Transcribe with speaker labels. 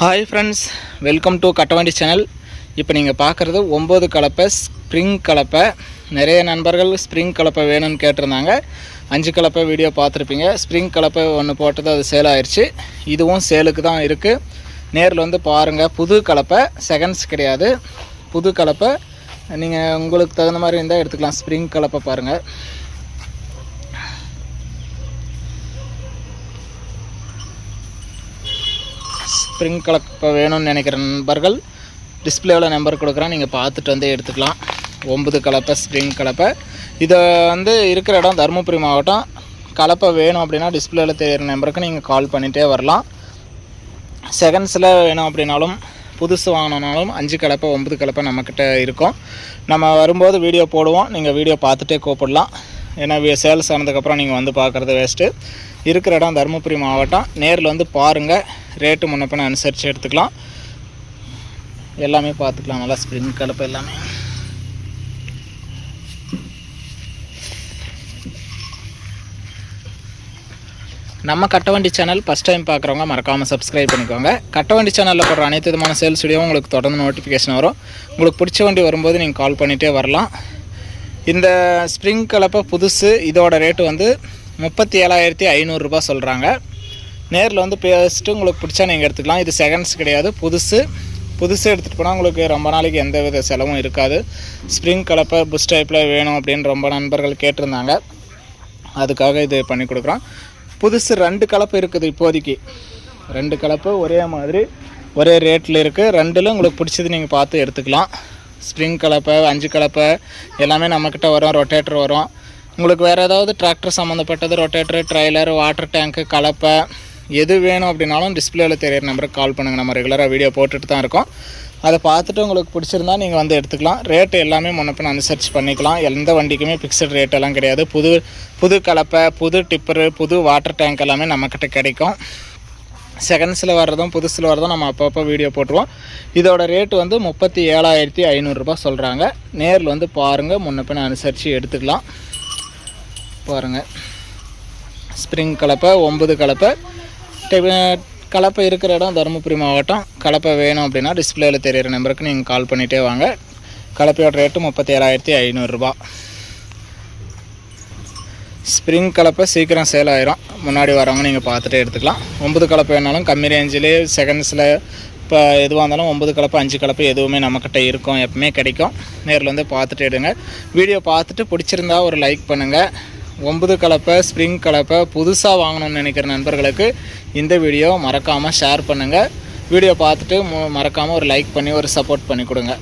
Speaker 1: Hi friends welcome to Kattavandi channel இப்போ நீங்கள் பார்க்குறது ஒம்பது கலப்பை ஸ்ப்ரிங் கலப்பை. நிறைய நண்பர்கள் ஸ்ப்ரிங் கலப்பை வேணும்னு கேட்டிருந்தாங்க. அஞ்சு கலப்பை வீடியோ பார்த்துருப்பீங்க. ஸ்ப்ரிங் கலப்பை ஒன்று போட்டது அது சேல் ஆயிடுச்சு இதுவும் சேலுக்கு தான் இருக்குது நேரில் வந்து பாருங்கள் புது கலப்பை செகண்ட்ஸ் கிடையாது. புது கலப்பை. நீங்கள் உங்களுக்கு தகுந்த மாதிரி இருந்தால் எடுத்துக்கலாம். ஸ்ப்ரிங் கலப்பை பாருங்கள் ஸ்ப்ரிங் கலப்பை வேணும்னு நினைக்கிற நண்பர்கள் டிஸ்பிளேவில் நம்பர் கொடுக்குறேன். நீங்கள் பார்த்துட்டு வந்து எடுத்துக்கலாம். ஒம்பது கலப்பை ஸ்ப்ரிங் கலப்பை. இதை வந்து இருக்கிற இடம் தருமபுரி மாவட்டம். கலப்பை வேணும் அப்படின்னா டிஸ்பிளேவில் தெரியிற நம்பருக்கு நீங்கள் கால் பண்ணிகிட்டே வரலாம். செகண்ட்ஸில் வேணும் அப்படின்னாலும் புதுசு வாங்கினாலும் அஞ்சு கலப்பை ஒம்பது கலப்பை நம்மக்கிட்ட இருக்கும். நம்ம வரும்போது வீடியோ போடுவோம். நீங்கள் வீடியோ பார்த்துட்டே கூப்பிடலாம். ஏன்னா சேல்ஸ் ஆனதுக்கப்புறம் நீங்கள் வந்து பார்க்குறது வேஸ்ட்டு இருக்கிற இடம் தருமபுரி மாவட்டம். நேரில் வந்து பாருங்கள் ரேட்டு முன்னப்பின அனுசரித்து எடுத்துக்கலாம். எல்லாமே பார்த்துக்கலாம். நல்லா ஸ்ப்ரிங் கலப்பு எல்லாமே. நம்ம கட்டவண்டி சேனல் ஃபஸ்ட் டைம் பார்க்குறவங்க மறக்காமல் சப்ஸ்கிரைப் பண்ணிக்கோங்க. கட்டவண்டி சேனலில் போடுற அனைத்து விதமான சேல்ஸ் வீடியோவும் உங்களுக்கு தொடர்ந்து நோட்டிஃபிகேஷன் வரும். உங்களுக்கு பிடிச்ச வண்டி வரும்போது நீங்கள் கால் பண்ணிகிட்டே வரலாம். இந்த ஸ்ப்ரிங் கலப்பை புதுசு. இதோட ரேட்டு வந்து முப்பத்தி ஏழாயிரத்தி ஐநூறுரூபா சொல்கிறாங்க நேரில் வந்து பேசிட்டு உங்களுக்கு பிடிச்சா நீங்கள் எடுத்துக்கலாம். இது செகண்ட்ஸ் கிடையாது. புதுசு. புதுசு எடுத்துகிட்டு போனால் உங்களுக்கு ரொம்ப நாளைக்கு எந்த வித செலவும் இருக்காது. ஸ்ப்ரிங் கலப்பை புஷ் டைப்பில் வேணும் அப்படின்னு ரொம்ப நண்பர்கள் கேட்டிருந்தாங்க. அதுக்காக இது பண்ணி கொடுக்குறோம். புதுசு ரெண்டு கலப்பு இருக்குது இப்போதைக்கு. ரெண்டு கலப்பு ஒரே மாதிரி ஒரே ரேட்டில் இருக்குது ரெண்டிலும் உங்களுக்கு பிடிச்சது நீங்கள் பார்த்து எடுத்துக்கலாம். ஸ்ப்ரிங் கலப்பை அஞ்சு கலப்பை எல்லாமே நம்மக்கிட்ட வரும் ரொட்டேட்டர் வரும். உங்களுக்கு வேறு ஏதாவது டிராக்டர் சம்மந்தப்பட்டது ரொட்டேட்டர் ட்ரைலர் வாட்டர் டேங்க்கு கலப்பை எது வேணும் அப்படின்னாலும் டிஸ்பிளேவில் தெரியிற நம்பருக்கு கால் பண்ணுங்கள் நம்ம ரெகுலராக வீடியோ போட்டுட்டு தான் இருக்கோம். அதை பார்த்துட்டு உங்களுக்கு பிடிச்சிருந்தா நீங்கள் வந்து எடுத்துக்கலாம். ரேட்டு எல்லாமே முன்னப்பின் அனுசரித்து பண்ணிக்கலாம். எந்த வண்டிக்குமே ஃபிக்ஸட் ரேட் எல்லாம் கிடையாது. புது புது கலப்பை புது டிப்பரு புது வாட்டர் டேங்க் எல்லாமே நம்மக்கிட்ட கிடைக்கும். செகண்ட்ஸில் வர்றதும் புதுசில் வர்றதும் நம்ம அப்பப்போ வீடியோ போட்டுருவோம். இதோட ரேட்டு வந்து முப்பத்தி ஏழாயிரத்தி ஐநூறுரூபா சொல்கிறாங்க நேரில் வந்து பாருங்கள் முன்னப்பின் அனுசரித்து எடுத்துக்கலாம். பாருங்கள் ஸ்ப்ரிங் கலப்பை ஒம்பது கலப்பை. கலப்பை இருக்கிற இடம் தருமபுரி மாவட்டம். கலப்பை வேணும் அப்படின்னா டிஸ்பிளேயில் தெரியிற நம்பருக்கு நீங்கள் கால் பண்ணிகிட்டே வாங்க. கலப்பையோட ரேட்டு முப்பத்தேழாயிரத்தி ஐநூறுரூபா ஸ்ப்ரிங் கலப்பை சீக்கிரம் சேல் ஆயிரும். முன்னாடி வரவங்க நீங்கள் பார்த்துட்டே எடுத்துக்கலாம். ஒம்பது கலப்பை வேணாலும் கம்மி ரேஞ்சிலே செகண்ட்ஸில் இப்போ எதுவாக இருந்தாலும் ஒம்பது கலப்பை அஞ்சு கலப்பை எதுவுமே நம்மக்கிட்ட இருக்கும். எப்பவுமே கிடைக்கும். நேரில் வந்து பார்த்துட்டு எடுங்க. வீடியோ பார்த்துட்டு பிடிச்சிருந்தா ஒரு லைக் பண்ணுங்கள் ஒம்பது கலப்பை ஸ்ப்ரிங் கலப்பை புதுசாக வாங்கணும்னு நினைக்கிற நண்பர்களுக்கு இந்த வீடியோ மறக்காமல் ஷேர் பண்ணுங்கள் வீடியோ பார்த்துட்டு மறக்காமல் ஒரு லைக் பண்ணி ஒரு சப்போர்ட் பண்ணி கொடுங்க.